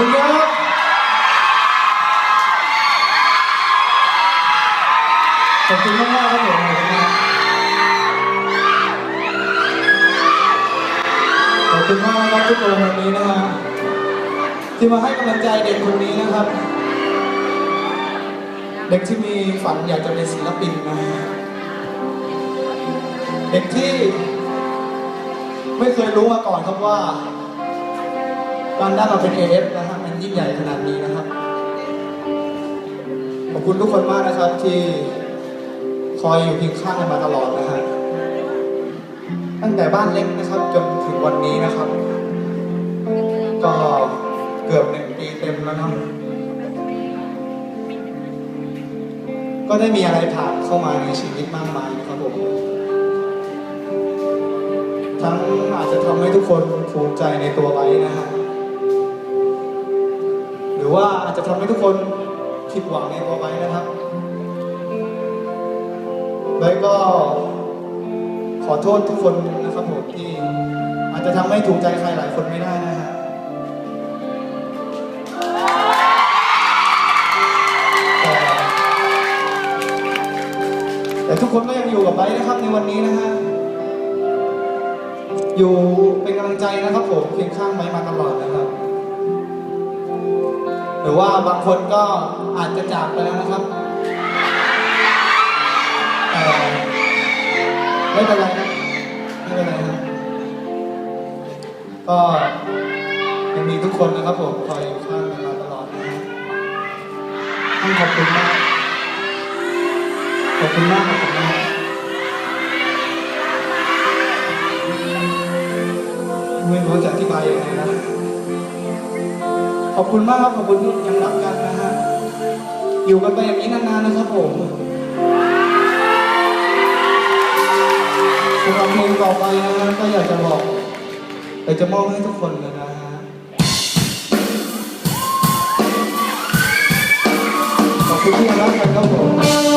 คุณครับขอบคุณมากมากๆครับผมขอบคุณมากครับทุกคนวันนี้นะฮะที่มาให้กำลังใจเด็กคนนี้นะครับ เด็กที่มีฝันอยากจะเป็นศิลปินนะเด็กที่ไม่เคยรู้มาก่อนครับว่า การได้มาเป็นเอฟนะฮะมันยิ่งใหญ่ขนาดนี้นะครับ ขอบคุณทุกคนมากนะครับที่คอยอยู่เคียงข้างกันมาตลอดนะฮะตั้งแต่บ้านเล็กนะครับจนถึงวันนี้นะครับ ก็เกือบหนึ่งปีเต็มแล้วนะครับก็ได้มีอะไรผ่านเข้ามาในชีวิตมากมายนะครับผมทั้งอาจจะทำให้ทุกคนภูมิใจในตัวไว้นะฮะ หรือว่าอาจจะทำให้ทุกคนผิดหวังในตัวไว้นะครับไว้ก็ขอโทษทุกคนนะครับผมที่อาจจะทำให้ถูกใจใครหลายคนไม่ได้นะฮะแต่แต่ทุกคนก็ยังอยู่กับไบนะครับในวันนี้นะฮะอยู่เป็นกำลังใจนะครับผมเคียงข้างไว้มาตลอดนะครับ รือว่าบางคนก็อาจจะจากไปแล้วนะครับแต่ไม่เป็นไรนะไม่เป็นไรนะก็ยังมีทุกคนนะครับผมคอยอยู่ข้างกันมาตลอดนะฮะต้องขอบคุณมากขอบคุณมากขอบคุณมากไม่รู้จะอธิบายยังไงนะ ขอบคุณมากครับขอบคุณที่ยังรักกันนะฮะ อยู่กันไปอย่างนี้นานๆนะครับผมสำหรับเพลงต่อไปนะฮะก็อยากจะบอกอยากจะมอบให้ทุกคนเลยนะฮะขอบคุณที่ยังรักกันครับผม